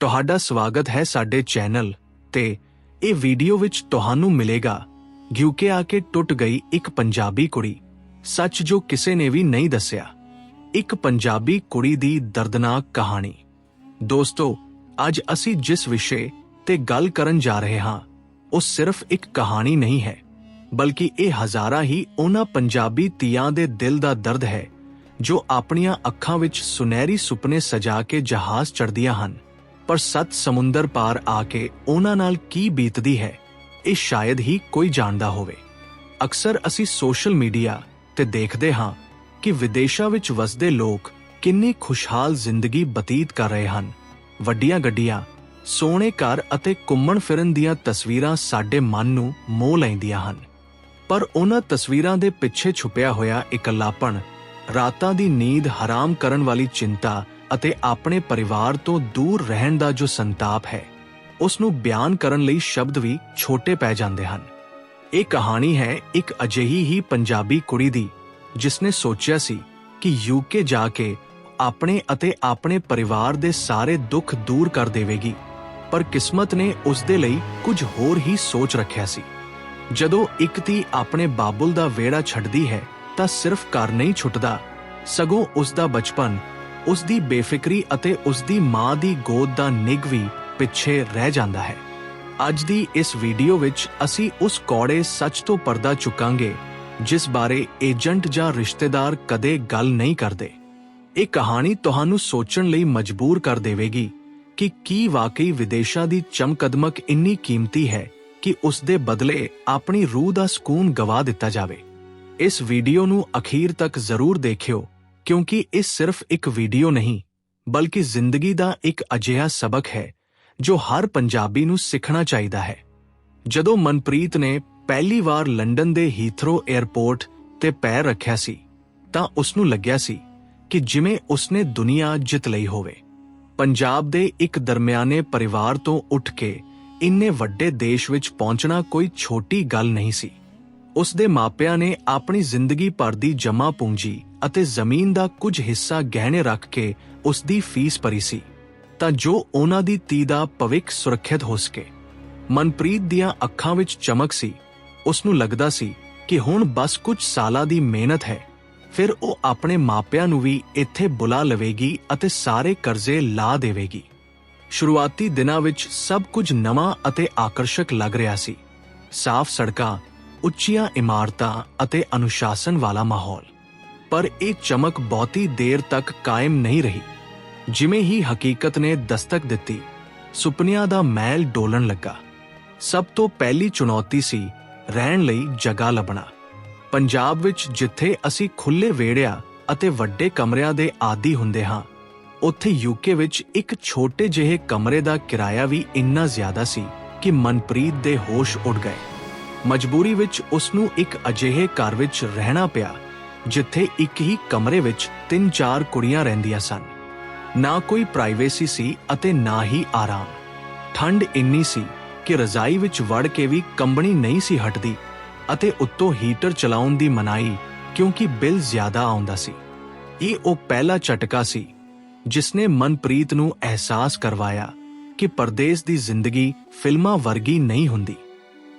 ਤੁਹਾਡਾ ਸਵਾਗਤ ਹੈ ਸਾਡੇ ਚੈਨਲ ਤੇ ਇਹ ਵੀਡੀਓ ਵਿੱਚ ਤੁਹਾਨੂੰ ਮਿਲੇਗਾ। ਗਿਉਕੇ ਆ ਕੇ ਟੁੱਟ ਗਈ ਇੱਕ ਪੰਜਾਬੀ ਕੁੜੀ। ਸੱਚ ਜੋ ਕਿਸੇ ਨੇ ਵੀ ਨਹੀਂ ਦੱਸਿਆ। ਇੱਕ ਪੰਜਾਬੀ ਕੁੜੀ ਦੀ ਦਰਦਨਾਕ ਕਹਾਣੀ। ਦੋਸਤੋ, ਅੱਜ ਅਸੀਂ ਜਿਸ ਵਿਸ਼ੇ ਤੇ ਗੱਲ ਕਰਨ ਜਾ ਰਹੇ ਹਾਂ, ਉਹ ਸਿਰਫ ਇੱਕ ਕਹਾਣੀ ਨਹੀਂ ਹੈ, ਬਲਕਿ ਇਹ ਹਜ਼ਾਰਾਂ ਹੀ ਉਹਨਾਂ ਪੰਜਾਬੀ ਤੀਆਂ ਦੇ ਦਿਲ ਦਾ ਦਰਦ ਹੈ, ਜੋ ਆਪਣੀਆਂ ਅੱਖਾਂ ਵਿੱਚ ਸੁਨਹਿਰੀ ਸੁਪਨੇ ਸਜਾ ਕੇ ਜਹਾਜ਼ ਚੜ੍ਹਦੀਆਂ ਹਨ। ਪਰ ਸੱਤ ਸਮੁੰਦਰ ਪਾਰ ਆ ਕੇ ਉਹਨਾਂ ਨਾਲ ਕੀ ਬੀਤਦੀ ਹੈ, ਇਹ ਸ਼ਾਇਦ ਹੀ ਕੋਈ ਜਾਣਦਾ ਹੋਵੇ। ਅਕਸਰ ਅਸੀਂ ਸੋਸ਼ਲ ਮੀਡੀਆ ਤੇ ਦੇਖਦੇ ਹਾਂ ਕਿ ਵਿਦੇਸ਼ਾਂ ਵਿੱਚ ਵਸਦੇ ਲੋਕ ਕਿੰਨੀ ਖੁਸ਼ਹਾਲ ਜ਼ਿੰਦਗੀ ਬਤੀਤ ਕਰ ਰਹੇ ਹਨ। ਵੱਡੀਆਂ ਗੱਡੀਆਂ, ਸੋਹਣੇ ਘਰ ਅਤੇ ਘੁੰਮਣ ਫਿਰਨ ਦੀਆਂ ਤਸਵੀਰਾਂ ਸਾਡੇ ਮਨ ਨੂੰ ਮੋਹ ਲੈਂਦੀਆਂ ਹਨ। ਪਰ ਉਹਨਾਂ ਤਸਵੀਰਾਂ ਦੇ ਪਿੱਛੇ ਛੁਪਿਆ ਹੋਇਆ ਇਕੱਲਾਪਣ, ਰਾਤਾਂ ਦੀ ਨੀਂਦ ਹਰਾਮ ਕਰਨ ਵਾਲੀ ਚਿੰਤਾ ਅਤੇ ਆਪਣੇ ਪਰਿਵਾਰ ਤੋਂ ਦੂਰ ਰਹਿਣ ਦਾ ਜੋ ਸੰਤਾਪ ਹੈ ਉਸ ਨੂੰ ਬਿਆਨ ਕਰਨ ਲਈ ਸ਼ਬਦ ਵੀ ਛੋਟੇ ਪੈ ਜਾਂਦੇ ਹਨ। ਇਹ ਕਹਾਣੀ ਹੈ ਇੱਕ ਅਜਿਹੀ ਹੀ ਪੰਜਾਬੀ ਕੁੜੀ ਦੀ ਜਿਸ ਨੇ ਸੋਚਿਆ ਸੀ ਕਿ ਯੂਕੇ ਜਾ ਕੇ ਆਪਣੇ ਅਤੇ ਆਪਣੇ ਪਰਿਵਾਰ ਦੇ ਸਾਰੇ ਦੁੱਖ ਦੂਰ ਕਰ ਦੇਵੇਗੀ, ਪਰ ਕਿਸਮਤ ਨੇ ਉਸ ਦੇ ਲਈ ਕੁਝ ਹੋਰ ਹੀ ਸੋਚ ਰੱਖਿਆ ਸੀ। ਜਦੋਂ ਇੱਕ ਤੀ ਆਪਣੇ ਬਾਬੁਲ ਦਾ ਵਿਹੜਾ ਛੱਡਦੀ ਹੈ, ਤਾਂ ਸਿਰਫ ਘਰ ਨਹੀਂ ਛੁੱਟਦਾ, ਸਗੋਂ ਉਸ ਦਾ ਬਚਪਨ ਉਸ ਦੀ ਬੇਫਿਕਰੀ ਅਤੇ ਉਸ ਦੀ ਮਾਂ ਦੀ ਗੋਦ ਦਾ ਨਿੱਘ ਵੀ ਪਿੱਛੇ ਰਹਿ ਜਾਂਦਾ ਹੈ। ਅੱਜ ਦੀ ਇਸ ਵੀਡੀਓ ਵਿੱਚ ਅਸੀਂ ਉਸ ਕੌੜੇ ਸੱਚ ਤੋਂ ਪਰਦਾ ਚੁੱਕਾਂਗੇ, ਜਿਸ ਬਾਰੇ ਏਜੰਟ ਜਾਂ ਰਿਸ਼ਤੇਦਾਰ ਕਦੇ ਗੱਲ ਨਹੀਂ ਕਰਦੇ। ਇਹ ਕਹਾਣੀ ਤੁਹਾਨੂੰ ਸੋਚਣ ਲਈ ਮਜਬੂਰ ਕਰ ਦੇਵੇਗੀ ਕਿ ਕੀ ਵਾਕਈ ਵਿਦੇਸ਼ਾਂ ਦੀ ਚਮਕਦਮਕ ਇੰਨੀ ਕੀਮਤੀ ਹੈ ਕਿ ਉਸ ਦੇ ਬਦਲੇ ਆਪਣੀ ਰੂਹ ਦਾ ਸਕੂਨ ਗਵਾ ਦਿੱਤਾ ਜਾਵੇ। ਇਸ ਵੀਡੀਓ ਨੂੰ ਅਖੀਰ ਤੱਕ ਜ਼ਰੂਰ ਦੇਖਿਓ ਕਿਉਂਕਿ ਇਹ ਸਿਰਫ ਇੱਕ ਵੀਡੀਓ ਨਹੀਂ, ਬਲਕਿ ਜ਼ਿੰਦਗੀ ਦਾ ਇੱਕ ਅਜਿਹਾ ਸਬਕ ਹੈ, ਜੋ ਹਰ ਪੰਜਾਬੀ ਨੂੰ ਸਿੱਖਣਾ ਚਾਹੀਦਾ ਹੈ। ਜਦੋਂ ਮਨਪ੍ਰੀਤ ਨੇ ਪਹਿਲੀ ਵਾਰ ਲੰਡਨ ਦੇ ਹੀਥਰੋ 에ਅਰਪੋਰਟ ਤੇ ਪੈਰ ਰੱਖਿਆ ਸੀ, ਤਾਂ ਉਸ ਨੂੰ ਲੱਗਿਆ ਸੀ ਕਿ ਜਿਵੇਂ ਉਸਨੇ ਦੁਨੀਆ ਜਿੱਤ ਲਈ ਹੋਵੇ। ਪੰਜਾਬ ਦੇ ਇੱਕ ਦਰਮਿਆਨੇ ਪਰਿਵਾਰ ਤੋਂ ਉੱਠ ਕੇ ਇੰਨੇ ਵੱਡੇ ਦੇਸ਼ ਵਿੱਚ ਪਹੁੰਚਣਾ ਕੋਈ ਛੋਟੀ ਗੱਲ ਨਹੀਂ ਸੀ। ਉਸ ਦੇ ਮਾਪਿਆਂ ਨੇ ਆਪਣੀ ਜ਼ਿੰਦਗੀ ਭਰ ਦੀ ਜਮ੍ਹਾਂ ਪੂੰਜੀ ਅਤੇ ਜ਼ਮੀਨ ਦਾ ਕੁਝ ਹਿੱਸਾ ਗਹਿਣੇ ਰੱਖ ਕੇ ਉਸ ਦੀ ਫੀਸ ਭਰੀ ਸੀ, ਤਾਂ ਜੋ ਉਹਨਾਂ ਦੀ ਧੀ ਦਾ ਭਵਿੱਖ ਸੁਰੱਖਿਅਤ ਹੋ ਸਕੇ। ਮਨਪ੍ਰੀਤ ਦੀਆਂ ਅੱਖਾਂ ਵਿੱਚ ਚਮਕ ਸੀ। ਉਸ ਨੂੰ ਲੱਗਦਾ ਸੀ ਕਿ ਹੁਣ ਬਸ ਕੁਝ ਸਾਲਾਂ ਦੀ ਮਿਹਨਤ ਹੈ। ਫਿਰ ਉਹ ਆਪਣੇ ਮਾਪਿਆਂ ਨੂੰ ਵੀ ਇੱਥੇ ਬੁਲਾ ਲਵੇਗੀ ਅਤੇ ਸਾਰੇ ਕਰਜ਼ੇ ਲਾ ਦੇਵੇਗੀ। ਸ਼ੁਰੂਆਤੀ ਦਿਨਾਂ ਵਿੱਚ ਸਭ ਕੁਝ ਨਵਾਂ ਅਤੇ ਆਕਰਸ਼ਕ ਲੱਗ ਰਿਹਾ ਸੀ। ਸਾਫ਼ ਸੜਕਾਂ, ਉੱਚੀਆਂ ਇਮਾਰਤਾਂ ਅਤੇ ਅਨੁਸ਼ਾਸਨ ਵਾਲਾ ਮਾਹੌਲ। ਪਰ ਇਹ ਚਮਕ ਬਹੁਤੀ ਦੇਰ ਤੱਕ ਕਾਇਮ ਨਹੀਂ ਰਹੀ। ਜਿਵੇਂ ਹੀ ਹਕੀਕਤ ਨੇ ਦਸਤਕ ਦਿੱਤੀ, ਸੁਪਨਿਆਂ ਦਾ ਮਹਿਲ ਡੋਲਣ ਲੱਗਾ। ਸਭ ਤੋਂ ਪਹਿਲੀ ਚੁਣੌਤੀ ਸੀ ਰਹਿਣ ਲਈ ਜਗ੍ਹਾ ਲੱਭਣਾ। ਪੰਜਾਬ ਵਿੱਚ ਜਿੱਥੇ ਅਸੀਂ ਖੁੱਲੇ ਵਿਹੜਿਆਂ ਅਤੇ ਵੱਡੇ ਕਮਰਿਆਂ ਦੇ ਆਦੀ ਹੁੰਦੇ ਹਾਂ, ਉੱਥੇ ਯੂਕੇ ਵਿੱਚ ਇੱਕ ਛੋਟੇ ਜਿਹੇ ਕਮਰੇ ਦਾ ਕਿਰਾਇਆ ਵੀ ਇੰਨਾ ਜ਼ਿਆਦਾ ਸੀ ਕਿ ਮਨਪ੍ਰੀਤ ਦੇ ਹੋਸ਼ ਉੱਡ ਗਏ। ਮਜਬੂਰੀ ਵਿੱਚ ਉਸ ਨੂੰ ਇੱਕ ਅਜਿਹੇ ਘਰ ਵਿੱਚ ਰਹਿਣਾ ਪਿਆ ਜਿੱਥੇ ਇੱਕ ਹੀ ਕਮਰੇ ਵਿੱਚ ਤਿੰਨ ਚਾਰ ਕੁੜੀਆਂ ਰਹਿੰਦੀਆਂ ਸਨ। ਨਾ ਕੋਈ ਪ੍ਰਾਈਵੇਸੀ ਸੀ ਅਤੇ ਨਾ ਹੀ ਆਰਾਮ। ਠੰਡ ਇੰਨੀ ਸੀ ਕਿ ਰਜ਼ਾਈ ਵਿੱਚ ਵੜ ਕੇ ਵੀ ਕੰਬਣੀ ਨਹੀਂ ਸੀ ਹਟਦੀ ਅਤੇ ਉੱਤੋਂ ਹੀਟਰ ਚਲਾਉਣ ਦੀ ਮਨਾਈ ਕਿਉਂਕਿ ਬਿੱਲ ਜ਼ਿਆਦਾ ਆਉਂਦਾ ਸੀ। ਇਹ ਉਹ ਪਹਿਲਾ ਝਟਕਾ ਸੀ ਜਿਸਨੇ ਮਨਪ੍ਰੀਤ ਨੂੰ ਅਹਿਸਾਸ ਕਰਵਾਇਆ ਕਿ ਪਰਦੇਸ ਦੀ ਜ਼ਿੰਦਗੀ ਫਿਲਮਾਂ ਵਰਗੀ ਨਹੀਂ ਹੁੰਦੀ।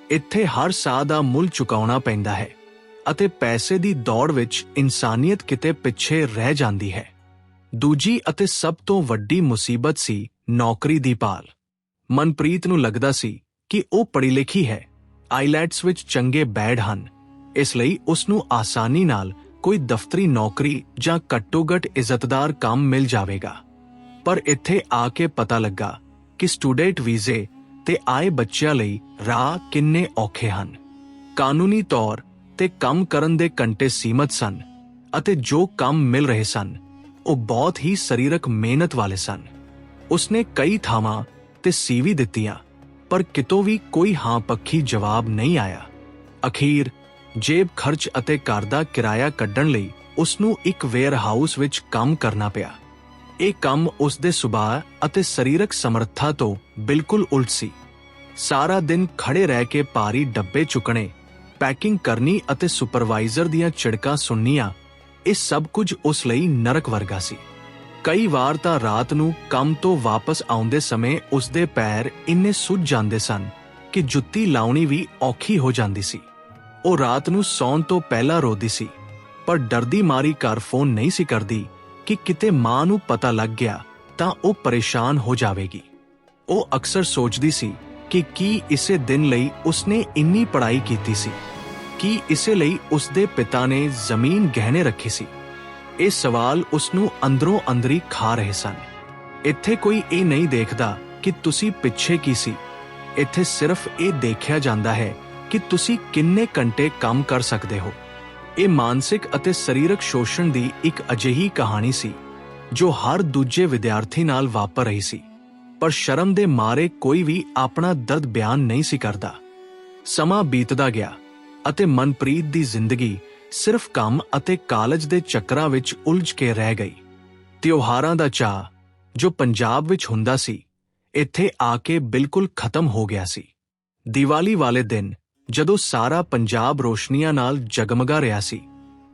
ਇੱਥੇ ਹਰ ਸਾਹ ਦਾ ਮੁੱਲ ਚੁਕਾਉਣਾ ਪੈਂਦਾ ਹੈ। ਅਤੇ ਪੈਸੇ ਦੀ ਦੌੜ ਵਿੱਚ ਇਨਸਾਨੀਅਤ ਕਿਤੇ ਪਿੱਛੇ ਰਹਿ ਜਾਂਦੀ ਹੈ। ਦੂਜੀ ਅਤੇ ਸਭ ਤੋਂ ਵੱਡੀ ਮੁਸੀਬਤ ਸੀ ਨੌਕਰੀ ਦੀ ਭਾਲ। ਮਨਪ੍ਰੀਤ ਨੂੰ ਲੱਗਦਾ ਸੀ ਕਿ ਉਹ ਪੜ੍ਹੀ ਲਿਖੀ ਹੈ। ਆਈਲੈਟਸ ਵਿੱਚ ਚੰਗੇ ਬੈਡ ਹਨ। ਇਸ ਲਈ ਉਸ ਨੂੰ ਆਸਾਨੀ ਨਾਲ ਕੋਈ ਦਫ਼ਤਰੀ ਨੌਕਰੀ ਜਾਂ ਘੱਟੋ-ਘੱਟ ਇੱਜ਼ਤਦਾਰ ਕੰਮ ਮਿਲ ਜਾਵੇਗਾ। ਪਰ ਇੱਥੇ ਆ ਕੇ ਪਤਾ ਲੱਗਾ ਕਿ ਸਟੂਡੈਂਟ ਵੀਜ਼ੇ ਤੇ ਆਏ ਬੱਚਿਆਂ ਲਈ ਰਾਹ ਕਿੰਨੇ ਔਖੇ ਹਨ। ਕਾਨੂੰਨੀ ਤੌਰ ਤੇ ਕੰਮ ਕਰਨ ਦੇ ਘੰਟੇ ਸੀਮਤ ਸਨ ਅਤੇ ਜੋ ਕੰਮ ਮਿਲ ਰਹੇ ਸਨ, ਉਹ ਬਹੁਤ ਹੀ ਸਰੀਰਕ ਮਿਹਨਤ ਵਾਲੇ ਸਨ। ਉਸਨੇ ਕਈ ਥਾਵਾਂ ਤੇ ਸੀਵੀ ਦਿੱਤੀਆਂ, ਪਰ ਕਿਤੋਂ ਵੀ ਕੋਈ ਹਾਂ ਪੱਖੀ ਜਵਾਬ ਨਹੀਂ ਆਇਆ। ਅਖੀਰ, ਜੇਬ ਖਰਚ ਅਤੇ ਘਰ ਦਾ ਕਿਰਾਇਆ ਕੱਢਣ ਲਈ ਉਸ ਨੂੰ ਇੱਕ ਵੇਅਰ ਹਾਊਸ ਵਿੱਚ ਕੰਮ ਕਰਨਾ ਪਿਆ। ਇਹ ਕੰਮ ਉਸ ਦੇ ਸੁਭਾਅ ਅਤੇ ਸਰੀਰਕ ਸਮਰੱਥਾ ਤੋਂ ਬਿਲਕੁਲ ਉਲਟ ਸੀ। ਸਾਰਾ ਦਿਨ ਖੜੇ ਰਹਿ ਕੇ ਭਾਰੀ ਡੱਬੇ ਚੁੱਕਣੇ ਪੈਕਿੰਗ ਕਰਨੀ ਅਤੇ ਸੁਪਰਵਾਈਜ਼ਰ ਦੀਆਂ ਝਿੜਕਾਂ ਸੁਣਨੀਆਂ, ਇਹ ਸਭ ਕੁਝ ਉਸ ਲਈ ਨਰਕ ਵਰਗਾ ਸੀ। ਕਈ ਵਾਰ ਤਾਂ ਰਾਤ ਨੂੰ ਕੰਮ ਤੋਂ ਵਾਪਸ ਆਉਂਦੇ ਸਮੇਂ ਉਸਦੇ ਪੈਰ ਇੰਨੇ ਸੁੱਜ ਜਾਂਦੇ ਸਨ ਕਿ ਜੁੱਤੀ ਲਾਉਣੀ ਵੀ ਔਖੀ ਹੋ ਜਾਂਦੀ ਸੀ। ਉਹ ਰਾਤ ਨੂੰ ਸੌਣ ਤੋਂ ਪਹਿਲਾਂ ਰੋਦੀ ਸੀ, ਪਰ ਡਰਦੀ ਮਾਰੀ ਘਰ ਫੋਨ ਨਹੀਂ ਸੀ ਕਰਦੀ ਕਿ ਕਿਤੇ ਮਾਂ ਨੂੰ ਪਤਾ ਲੱਗ ਗਿਆ ਤਾਂ ਉਹ ਪਰੇਸ਼ਾਨ ਹੋ ਜਾਵੇਗੀ। ਉਹ ਅਕਸਰ ਸੋਚਦੀ ਸੀ ਕਿ ਕੀ ਇਸੇ ਦਿਨ ਲਈ ਉਸਨੇ ਇੰਨੀ ਪੜ੍ਹਾਈ ਕੀਤੀ ਸੀ। ਕੀ ਇਸੇ ਲਈ ਉਸਦੇ ਪਿਤਾ ਨੇ ਜ਼ਮੀਨ ਗਹਿਣੇ ਰੱਖੀ ਸੀ। ਇਹ ਸਵਾਲ ਉਸ ਨੂੰ ਅੰਦਰੋਂ ਅੰਦਰੀ ਖਾ ਰਹੇ ਸਨ। ਇੱਥੇ ਕੋਈ ਇਹ ਨਹੀਂ ਦੇਖਦਾ ਕਿ ਤੁਸੀਂ ਪਿੱਛੇ ਕੀ ਸੀ। ਇੱਥੇ ਸਿਰਫ ਇਹ ਦੇਖਿਆ ਜਾਂਦਾ ਹੈ ਕਿ ਤੁਸੀਂ ਕਿੰਨੇ ਘੰਟੇ ਕੰਮ ਕਰ ਸਕਦੇ ਹੋ। ਇਹ ਮਾਨਸਿਕ ਅਤੇ ਸਰੀਰਕ ਸ਼ੋਸ਼ਣ ਦੀ ਇੱਕ ਅਜਿਹੀ ਕਹਾਣੀ ਸੀ, ਜੋ ਹਰ ਦੂਜੇ ਵਿਦਿਆਰਥੀ ਨਾਲ ਵਾਪਰ ਰਹੀ ਸੀ। ਪਰ ਸ਼ਰਮ ਦੇ ਮਾਰੇ ਕੋਈ ਵੀ ਆਪਣਾ ਦਰਦ ਬਿਆਨ ਨਹੀਂ ਸੀ ਕਰਦਾ। ਸਮਾਂ ਬੀਤਦਾ ਗਿਆ। ਅਤੇ ਮਨਪ੍ਰੀਤ ਦੀ ਜ਼ਿੰਦਗੀ ਸਿਰਫ ਕੰਮ ਅਤੇ ਕਾਲਜ ਦੇ ਚੱਕਰਾਂ ਵਿੱਚ ਉਲਝ ਕੇ ਰਹਿ ਗਈ। ਤਿਉਹਾਰਾਂ ਦਾ ਚਾਹ ਜੋ ਪੰਜਾਬ ਵਿੱਚ ਹੁੰਦਾ ਸੀ, ਇੱਥੇ ਆ ਕੇ ਬਿਲਕੁਲ ਖਤਮ ਹੋ ਗਿਆ ਸੀ। ਦੀਵਾਲੀ ਵਾਲੇ ਦਿਨ, ਜਦੋਂ ਸਾਰਾ ਪੰਜਾਬ ਰੋਸ਼ਨੀਆਂ ਨਾਲ ਜਗਮਗਾ ਰਿਹਾ ਸੀ,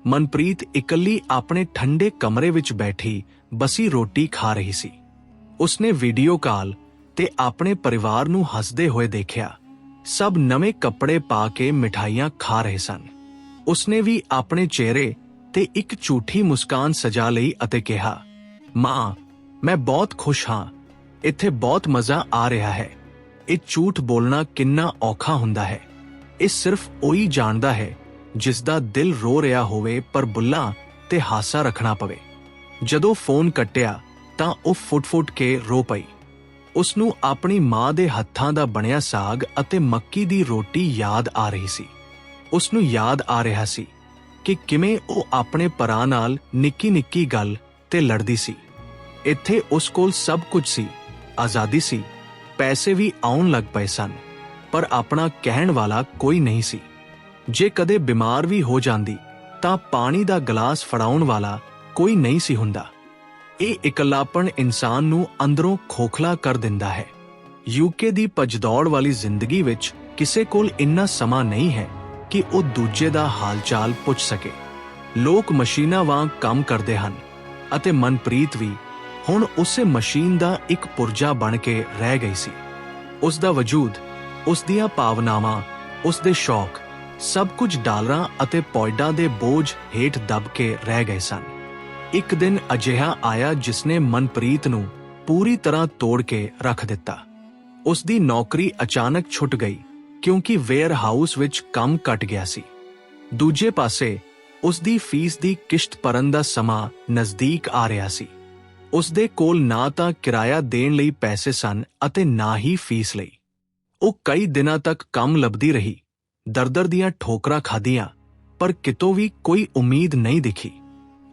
ਮਨਪ੍ਰੀਤ ਇਕੱਲੀ ਆਪਣੇ ਠੰਡੇ ਕਮਰੇ ਵਿੱਚ ਬੈਠੀ ਬਸੀ ਰੋਟੀ ਖਾ ਰਹੀ ਸੀ। ਉਸਨੇ ਵੀਡੀਓ ਕਾਲ ਤੇ ਆਪਣੇ ਪਰਿਵਾਰ ਨੂੰ ਹੱਸਦੇ ਹੋਏ ਦੇਖਿਆ। ਸਭ ਨਵੇਂ ਕੱਪੜੇ ਪਾ ਕੇ ਮਿਠਾਈਆਂ ਖਾ ਰਹੇ ਸਨ। ਉਸਨੇ ਵੀ ਆਪਣੇ ਚਿਹਰੇ ਤੇ ਇੱਕ ਝੂਠੀ ਮੁਸਕਾਨ ਸਜਾ ਲਈ ਅਤੇ ਕਿਹਾ, ਮਾਂ, ਮੈਂ ਬਹੁਤ ਖੁਸ਼ ਹਾਂ। ਇੱਥੇ ਬਹੁਤ ਮਜ਼ਾ ਆ ਰਿਹਾ ਹੈ। ਇਹ ਝੂਠ ਬੋਲਣਾ ਕਿੰਨਾ ਔਖਾ ਹੁੰਦਾ ਹੈ। ਇਹ ਸਿਰਫ ਉਹੀ ਜਾਣਦਾ ਹੈ ਜਿਸ ਦਾ ਦਿਲ ਰੋ ਰਿਹਾ ਹੋਵੇ ਪਰ ਬੁੱਲਾਂ ਤੇ ਹਾਸਾ ਰੱਖਣਾ ਪਵੇ। ਜਦੋਂ ਫੋਨ ਕੱਟਿਆ ਤਾਂ ਉਹ ਫੁੱਟ-ਫੁੱਟ ਕੇ ਰੋ ਪਈ। ਉਸ ਨੂੰ ਆਪਣੀ ਮਾਂ ਦੇ ਹੱਥਾਂ ਦਾ ਬਣਿਆ ਸਾਗ ਅਤੇ ਮੱਕੀ ਦੀ ਰੋਟੀ ਯਾਦ ਆ ਰਹੀ ਸੀ। ਉਸ ਨੂੰ ਯਾਦ ਆ ਰਿਹਾ ਸੀ ਕਿ ਕਿਵੇਂ ਉਹ ਆਪਣੇ ਪਰਾਂ ਨਾਲ ਨਿੱਕੀ-ਨਿੱਕੀ ਗੱਲ ਤੇ ਲੜਦੀ ਸੀ। ਇੱਥੇ ਉਸ ਕੋਲ ਸਭ ਕੁਝ ਸੀ, ਆਜ਼ਾਦੀ ਸੀ, ਪੈਸੇ ਵੀ ਆਉਣ ਲੱਗ ਪਏ ਸਨ, ਪਰ ਆਪਣਾ ਕਹਿਣ ਵਾਲਾ ਕੋਈ ਨਹੀਂ ਸੀ। ਜੇ ਕਦੇ ਬਿਮਾਰ ਵੀ ਹੋ ਜਾਂਦੀ, ਤਾਂ ਪਾਣੀ ਦਾ ਗਲਾਸ ਫੜਾਉਣ ਵਾਲਾ ਕੋਈ ਨਹੀਂ ਸੀ ਹੁੰਦਾ। ਇਹ ਇਕੱਲਾਪਣ ਇਨਸਾਨ ਨੂੰ ਅੰਦਰੋਂ ਖੋਖਲਾ ਕਰ ਦਿੰਦਾ ਹੈ। ਯੂਕੇ ਦੀ ਭਜਦੌੜ ਵਾਲੀ ਜ਼ਿੰਦਗੀ ਵਿੱਚ ਕਿਸੇ ਕੋਲ ਇੰਨਾ ਸਮਾਂ ਨਹੀਂ ਹੈ ਕਿ ਉਹ ਦੂਜੇ ਦਾ ਹਾਲਚਾਲ ਪੁੱਛ ਸਕੇ। ਲੋਕ ਮਸ਼ੀਨਾਂ ਵਾਂਗ ਕੰਮ ਕਰਦੇ ਹਨ ਅਤੇ ਮਨਪ੍ਰੀਤ ਵੀ ਹੁਣ ਉਸੇ ਮਸ਼ੀਨ ਦਾ ਇੱਕ ਪੁਰਜਾ ਬਣ ਕੇ ਰਹਿ ਗਈ ਸੀ। ਉਸ ਦਾ ਵਜੂਦ, ਉਸ ਦੀਆਂ ਭਾਵਨਾਵਾਂ, ਉਸ ਦੇ ਸ਼ੌਕ, ਸਭ ਕੁਝ ਡਾਲਰਾਂ ਅਤੇ ਪੌਇਡਾਂ ਦੇ ਬੋਝ ਹੇਠ ਦਬ ਕੇ ਰਹਿ ਗਏ ਸਨ। ਇੱਕ ਦਿਨ ਅਜਿਹਾ ਆਇਆ ਜਿਸਨੇ ਮਨਪ੍ਰੀਤ ਨੂੰ ਪੂਰੀ ਤਰ੍ਹਾਂ ਤੋੜ ਕੇ ਰੱਖ ਦਿੱਤਾ। ਉਸ ਦੀ ਨੌਕਰੀ ਅਚਾਨਕ ਛੁੱਟ ਗਈ, ਕਿਉਂਕਿ ਵੇਅਰ ਹਾਊਸ ਵਿੱਚ ਕੰਮ ਘਟ ਗਿਆ ਸੀ। ਦੂਜੇ ਪਾਸੇ ਉਸ ਦੀ ਫੀਸ ਦੀ ਕਿਸ਼ਤ ਭਰਨ ਦਾ ਸਮਾਂ ਨਜ਼ਦੀਕ ਆ ਰਿਹਾ ਸੀ। ਉਸ ਦੇ ਕੋਲ ਨਾ ਤਾਂ ਕਿਰਾਇਆ ਦੇਣ ਲਈ ਪੈਸੇ ਸਨ ਅਤੇ ਨਾ ਹੀ ਫੀਸ ਲਈ। ਉਹ ਕਈ ਦਿਨਾਂ ਤੱਕ ਕੰਮ ਲੱਭਦੀ ਰਹੀ। ਦਰਦਰ ਦੀਆਂ ਠੋਕਰਾਂ ਖਾਧੀਆਂ, ਪਰ ਕਿਤੋਂ ਵੀ ਕੋਈ ਉਮੀਦ ਨਹੀਂ ਦਿਖੀ।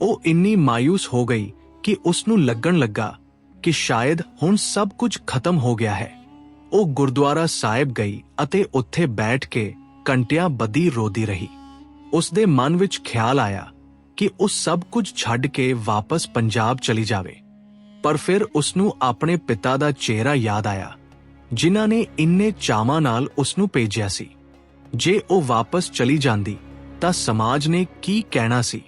ਉਹ ਇੰਨੀ ਮਾਇੂਸ ਹੋ ਗਈ ਕਿ ਉਸ ਨੂੰ ਲੱਗਣ ਲੱਗਾ ਕਿ ਸ਼ਾਇਦ ਹੁਣ ਸਭ ਕੁਝ ਖਤਮ ਹੋ ਗਿਆ ਹੈ। ਉਹ ਗੁਰਦੁਆਰਾ ਸਾਹਿਬ ਗਈ ਅਤੇ ਉੱਥੇ ਬੈਠ ਕੇ ਕੰਟਿਆਂ ਬੱਧੀ ਰੋਦੀ ਰਹੀ। ਉਸ ਦੇ ਮਨ ਵਿੱਚ ਖਿਆਲ ਆਇਆ ਕਿ ਉਹ ਸਭ ਕੁਝ ਛੱਡ ਕੇ ਵਾਪਸ ਪੰਜਾਬ ਚਲੀ ਜਾਵੇ। ਪਰ ਫਿਰ ਉਸ ਨੂੰ ਆਪਣੇ ਪਿਤਾ ਦਾ ਚਿਹਰਾ ਯਾਦ ਆਇਆ, ਜਿਨ੍ਹਾਂ ਨੇ ਇੰਨੇ ਚਾਵਾਂ ਨਾਲ ਉਸ ਨੂੰ ਭੇਜਿਆ ਸੀ। ਜੇ ਉਹ ਵਾਪਸ ਚਲੀ ਜਾਂਦੀ ਤਾਂ ਸਮਾਜ ਨੇ ਕੀ ਕਹਿਣਾ ਸੀ?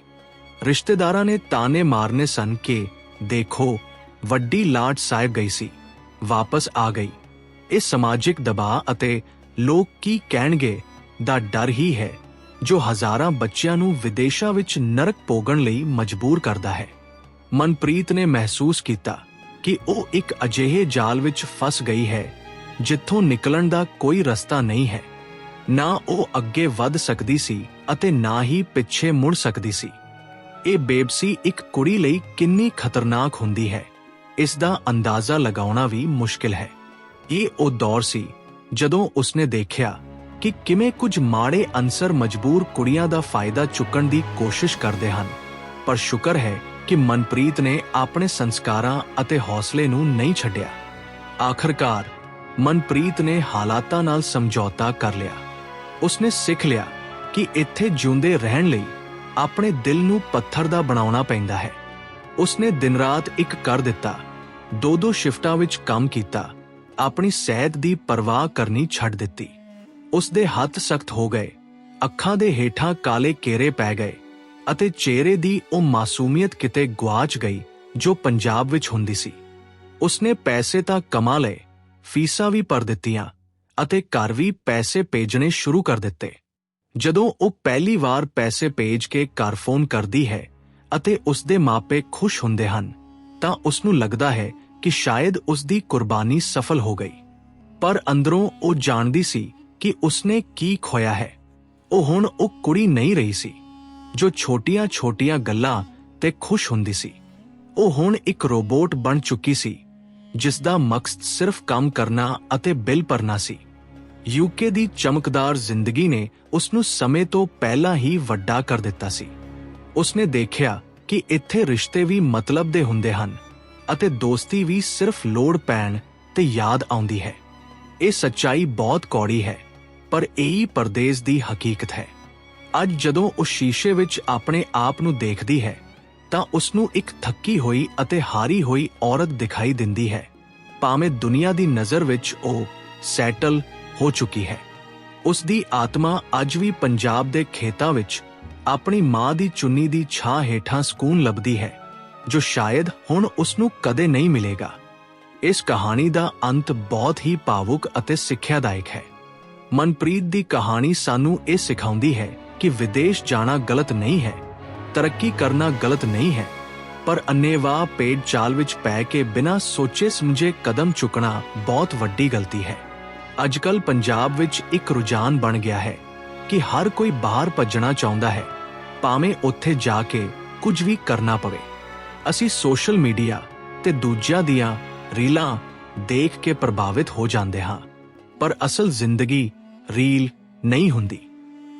ਰਿਸ਼ਤੇਦਾਰਾਂ ਨੇ ਤਾਨੇ ਮਾਰਨੇ ਸਨ ਕਿ, ਦੇਖੋ, ਵੱਡੀ ਲਾਟ ਸਾਹਿਬ ਗਈ ਸੀ, ਵਾਪਸ ਆ ਗਈ। ਇਹ ਸਮਾਜਿਕ ਦਬਾਅ ਅਤੇ ਲੋਕ ਕੀ ਕਹਿਣਗੇ ਦਾ ਡਰ ਹੀ ਹੈ, ਜੋ ਹਜ਼ਾਰਾਂ ਬੱਚਿਆਂ ਨੂੰ ਵਿਦੇਸ਼ਾਂ ਵਿੱਚ ਨਰਕ ਭੋਗਣ ਲਈ ਮਜਬੂਰ ਕਰਦਾ ਹੈ। ਮਨਪ੍ਰੀਤ ਨੇ ਮਹਿਸੂਸ ਕੀਤਾ ਕਿ ਉਹ ਇੱਕ ਅਜਿਹੇ ਜਾਲ ਵਿੱਚ ਫਸ ਗਈ ਹੈ, ਜਿੱਥੋਂ ਨਿਕਲਣ ਦਾ ਕੋਈ ਰਸਤਾ ਨਹੀਂ ਹੈ। ਨਾ ਉਹ ਅੱਗੇ ਵੱਧ ਸਕਦੀ ਸੀ ਅਤੇ ਨਾ ਹੀ ਪਿੱਛੇ ਮੁੜ ਸਕਦੀ ਸੀ। ਇਹ ਬੇਬਸੀ ਇੱਕ ਕੁੜੀ ਲਈ ਕਿੰਨੀ ਖਤਰਨਾਕ ਹੁੰਦੀ ਹੈ। ਇਸ ਦਾ ਅੰਦਾਜ਼ਾ ਲਗਾਉਣਾ ਵੀ ਮੁਸ਼ਕਿਲ ਹੈ। ਇਹ ਉਹ ਦੌਰ ਸੀ ਜਦੋਂ ਉਸਨੇ ਦੇਖਿਆ ਕਿ ਕਿਵੇਂ ਕੁਝ ਮਾੜੇ ਅਨਸਰ ਮਜਬੂਰ ਕੁੜੀਆਂ ਦਾ ਫਾਇਦਾ ਚੁੱਕਣ ਦੀ ਕੋਸ਼ਿਸ਼ ਕਰਦੇ ਹਨ। ਪਰ ਸ਼ੁਕਰ ਹੈ ਕਿ ਮਨਪ੍ਰੀਤ ਨੇ ਆਪਣੇ ਸੰਸਕਾਰਾਂ ਅਤੇ ਹੌਸਲੇ ਨੂੰ ਨਹੀਂ ਛੱਡਿਆ। ਆਖਰਕਾਰ, ਮਨਪ੍ਰੀਤ ਨੇ ਹਾਲਾਤਾਂ ਨਾਲ ਸਮਝੌਤਾ ਕਰ ਲਿਆ। ਉਸਨੇ ਸਿੱਖ ਲਿਆ ਕਿ ਇੱਥੇ ਜਿਉਂਦੇ ਰਹਿਣ ਲਈ ਆਪਣੇ ਦਿਲ ਨੂੰ ਪੱਥਰ ਦਾ ਬਣਾਉਣਾ ਪੈਂਦਾ ਹੈ। ਉਸਨੇ ਦਿਨ ਰਾਤ ਇੱਕ ਕਰ ਦਿੱਤਾ। ਦੋ ਦੋ ਸ਼ਿਫਟਾਂ ਵਿੱਚ ਕੰਮ ਕੀਤਾ। ਆਪਣੀ ਸਿਹਤ ਦੀ ਪਰਵਾਹ ਕਰਨੀ ਛੱਡ ਦਿੱਤੀ। ਉਸਦੇ ਹੱਥ ਸਖਤ ਹੋ ਗਏ। ਅੱਖਾਂ ਦੇ ਹੇਠਾਂ ਕਾਲੇ ਕੇਰੇ ਪੈ ਗਏ ਅਤੇ ਚਿਹਰੇ ਦੀ ਉਹ ਮਾਸੂਮੀਅਤ ਕਿਤੇ ਗਵਾਚ ਗਈ ਜੋ ਪੰਜਾਬ ਵਿੱਚ ਹੁੰਦੀ ਸੀ। ਉਸਨੇ ਪੈਸੇ ਤਾਂ ਕਮਾ ਲਏ, ਫੀਸਾਂ ਵੀ ਭਰ ਦਿੱਤੀਆਂ ਅਤੇ ਘਰ ਵੀ ਪੈਸੇ ਭੇਜਣੇ ਸ਼ੁਰੂ ਕਰ ਦਿੱਤੇ। ਜਦੋਂ ਉਹ ਪਹਿਲੀ ਵਾਰ ਪੈਸੇ ਭੇਜ ਕੇ ਘਰ ਫੋਨ ਕਰਦੀ ਹੈ ਅਤੇ ਉਸਦੇ ਮਾਪੇ ਖੁਸ਼ ਹੁੰਦੇ ਹਨ, ਤਾਂ ਉਸ ਨੂੰ ਲੱਗਦਾ ਹੈ ਕਿ ਸ਼ਾਇਦ ਉਸ ਦੀ ਕੁਰਬਾਨੀ ਸਫਲ ਹੋ ਗਈ। ਪਰ ਅੰਦਰੋਂ ਉਹ ਜਾਣਦੀ ਸੀ ਕਿ ਉਸਨੇ ਕੀ ਖੋਇਆ ਹੈ। ਉਹ ਹੁਣ ਉਹ ਕੁੜੀ ਨਹੀਂ ਰਹੀ ਸੀ, ਜੋ ਛੋਟੀਆਂ-ਛੋਟੀਆਂ ਗੱਲਾਂ ਤੇ ਖੁਸ਼ ਹੁੰਦੀ ਸੀ। ਉਹ ਹੁਣ ਇੱਕ ਰੋਬੋਟ ਬਣ ਚੁੱਕੀ ਸੀ ਜਿਸ ਦਾ ਮਕਸਦ ਸਿਰਫ ਕੰਮ ਕਰਨਾ ਅਤੇ ਬਿੱਲ ਭਰਨਾ ਸੀ। ਯੂਕੇ ਦੀ ਚਮਕਦਾਰ ਜ਼ਿੰਦਗੀ ਨੇ ਉਸ ਨੂੰ ਸਮੇਂ ਤੋਂ ਪਹਿਲਾਂ ਹੀ ਵੱਡਾ ਕਰ ਦਿੱਤਾ ਸੀ। ਉਸਨੇ ਦੇਖਿਆ ਕਿ ਇੱਥੇ ਰਿਸ਼ਤੇ ਵੀ ਮਤਲਬ ਦੇ ਹੁੰਦੇ ਹਨ ਅਤੇ ਦੋਸਤੀ ਵੀ ਸਿਰਫ ਲੋੜ ਪੈਣ ਤੇ ਯਾਦ ਆਉਂਦੀ ਹੈ। ਇਹ ਸੱਚਾਈ ਬਹੁਤ ਕੌੜੀ ਹੈ, ਪਰ ਇਹੀ ਪਰਦੇਸ ਦੀ ਹਕੀਕਤ ਹੈ। ਅੱਜ ਜਦੋਂ ਉਹ ਸ਼ੀਸ਼ੇ ਵਿੱਚ ਆਪਣੇ ਆਪ ਨੂੰ ਦੇਖਦੀ ਹੈ, ਤਾਂ ਉਸ ਨੂੰ ਇੱਕ ਥੱਕੀ ਹੋਈ ਅਤੇ ਹਾਰੀ ਹੋਈ ਔਰਤ ਦਿਖਾਈ ਦਿੰਦੀ ਹੈ। ਭਾਵੇਂ ਦੁਨੀਆ ਦੀ ਨਜ਼ਰ ਵਿੱਚ ਉਹ ਸੈਟਲ ਹੋ ਚੁੱਕੀ ਹੈ। ਉਸ ਦੀ ਆਤਮਾ ਅੱਜ ਵੀ ਪੰਜਾਬ ਦੇ ਖੇਤਾਂ ਵਿੱਚ ਆਪਣੀ ਮਾਂ ਦੀ ਚੁੰਨੀ ਦੀ ਛਾਂ ਹੇਠਾਂ ਸਕੂਨ ਲੱਭਦੀ ਹੈ, ਜੋ ਸ਼ਾਇਦ ਹੁਣ ਉਸ ਨੂੰ ਕਦੇ ਨਹੀਂ ਮਿਲੇਗਾ। ਇਸ ਕਹਾਣੀ ਦਾ ਅੰਤ ਬਹੁਤ ਹੀ ਭਾਵੁਕ ਅਤੇ ਸਿੱਖਿਆਦਾਇਕ ਹੈ। ਮਨਪ੍ਰੀਤ ਦੀ ਕਹਾਣੀ ਸਾਨੂੰ ਇਹ ਸਿਖਾਉਂਦੀ ਹੈ ਕਿ ਵਿਦੇਸ਼ ਜਾਣਾ ਗਲਤ ਨਹੀਂ ਹੈ, ਤਰੱਕੀ ਕਰਨਾ ਗਲਤ ਨਹੀਂ ਹੈ, ਪਰ ਅੰਨੇਵਾਹ ਪੇੜ ਚਾਲ ਵਿੱਚ ਪੈ ਕੇ ਬਿਨਾਂ ਸੋਚੇ ਸਮਝੇ ਕਦਮ ਚੁੱਕਣਾ ਬਹੁਤ ਵੱਡੀ ਗਲਤੀ ਹੈ। ਅੱਜਕੱਲ ਪੰਜਾਬ ਵਿੱਚ ਇੱਕ ਰੁਝਾਨ ਬਣ ਗਿਆ ਹੈ ਕਿ ਹਰ ਕੋਈ ਬਾਹਰ ਭੱਜਣਾ ਚਾਹੁੰਦਾ ਹੈ, ਭਾਵੇਂ ਉੱਥੇ ਜਾ ਕੇ ਕੁਝ ਵੀ ਕਰਨਾ ਪਵੇ। ਅਸੀਂ ਸੋਸ਼ਲ ਮੀਡੀਆ ਤੇ ਦੂਜਿਆਂ ਦੀਆਂ ਰੀਲਾਂ ਦੇਖ ਕੇ ਪ੍ਰਭਾਵਿਤ ਹੋ ਜਾਂਦੇ ਹਾਂ, ਪਰ ਅਸਲ ਜ਼ਿੰਦਗੀ ਰੀਲ ਨਹੀਂ ਹੁੰਦੀ।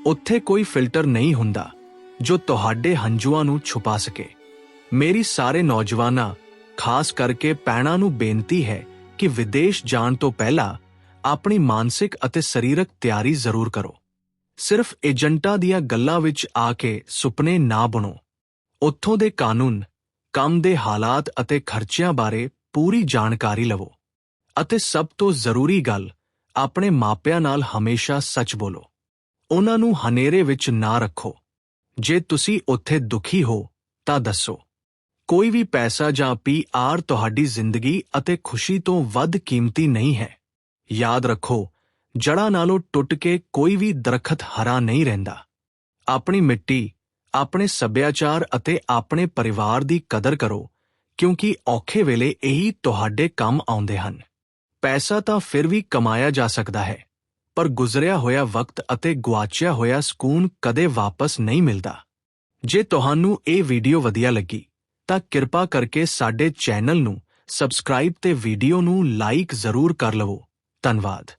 ਉੱਥੇ ਕੋਈ ਫਿਲਟਰ ਨਹੀਂ ਹੁੰਦਾ ਜੋ ਤੁਹਾਡੇ ਹੰਝੂਆਂ ਨੂੰ ਛੁਪਾ ਸਕੇ। ਮੇਰੀ ਸਾਰੇ ਨੌਜਵਾਨਾਂ, ਖਾਸ ਕਰਕੇ ਪੈਣਾ ਨੂੰ ਬੇਨਤੀ ਹੈ ਕਿ ਵਿਦੇਸ਼ ਜਾਣ ਤੋਂ ਪਹਿਲਾਂ ਆਪਣੀ ਮਾਨਸਿਕ ਅਤੇ ਸਰੀਰਕ ਤਿਆਰੀ ਜ਼ਰੂਰ ਕਰੋ। ਸਿਰਫ ਏਜੰਟਾਂ ਦੀਆਂ ਗੱਲਾਂ ਵਿੱਚ ਆ ਕੇ ਸੁਪਨੇ ਨਾ ਬਣੋ। ਉੱਥੋਂ ਦੇ ਕਾਨੂੰਨ, ਕੰਮ ਦੇ ਹਾਲਾਤ ਅਤੇ ਖਰਚਿਆਂ ਬਾਰੇ ਪੂਰੀ ਜਾਣਕਾਰੀ ਲਵੋ। ਅਤੇ ਸਭ ਤੋਂ ਜ਼ਰੂਰੀ ਗੱਲ, ਆਪਣੇ ਮਾਪਿਆਂ ਨਾਲ ਹਮੇਸ਼ਾ ਸੱਚ ਬੋਲੋ। ਉਹਨਾਂ ਨੂੰ ਹਨੇਰੇ ਵਿੱਚ ਨਾ ਰੱਖੋ। ਜੇ ਤੁਸੀਂ ਉੱਥੇ ਦੁਖੀ ਹੋ, ਤਾਂ ਦੱਸੋ। ਕੋਈ ਵੀ ਪੈਸਾ ਜਾਂ ਪੀਆਰ ਤੁਹਾਡੀ ਜ਼ਿੰਦਗੀ ਅਤੇ ਖੁਸ਼ੀ ਤੋਂ ਵੱਧ ਕੀਮਤੀ ਨਹੀਂ ਹੈ। ਯਾਦ ਰੱਖੋ ਜੜਾਂ ਨਾਲੋਂ ਟੁੱਟ ਕੇ ਕੋਈ ਵੀ ਦਰਖਤ ਹਰਾ ਨਹੀਂ ਰਹਿੰਦਾ। ਆਪਣੀ ਮਿੱਟੀ, ਆਪਣੇ ਸੱਭਿਆਚਾਰ ਅਤੇ ਆਪਣੇ ਪਰਿਵਾਰ ਦੀ ਕਦਰ ਕਰੋ, ਕਿਉਂਕਿ ਔਖੇ ਵੇਲੇ ਇਹੀ ਤੁਹਾਡੇ ਕੰਮ ਆਉਂਦੇ ਹਨ। ਪੈਸਾ ਤਾਂ ਫਿਰ ਵੀ ਕਮਾਇਆ ਜਾ ਸਕਦਾ ਹੈ, ਪਰ ਗੁਜ਼ਰਿਆ ਹੋਇਆ ਵਕਤ ਅਤੇ ਗੁਆਚਿਆ ਹੋਇਆ ਸਕੂਨ ਕਦੇ ਵਾਪਸ ਨਹੀਂ ਮਿਲਦਾ। ਜੇ ਤੁਹਾਨੂੰ ਇਹ ਵੀਡੀਓ ਵਧੀਆ ਲੱਗੀ, ਤਾਂ ਕਿਰਪਾ ਕਰਕੇ ਸਾਡੇ ਚੈਨਲ ਨੂੰ ਸਬਸਕ੍ਰਾਈਬ ਤੇ ਵੀਡੀਓ ਨੂੰ ਲਾਈਕ ਜ਼ਰੂਰ ਕਰ ਲਵੋ। ਧੰਨਵਾਦ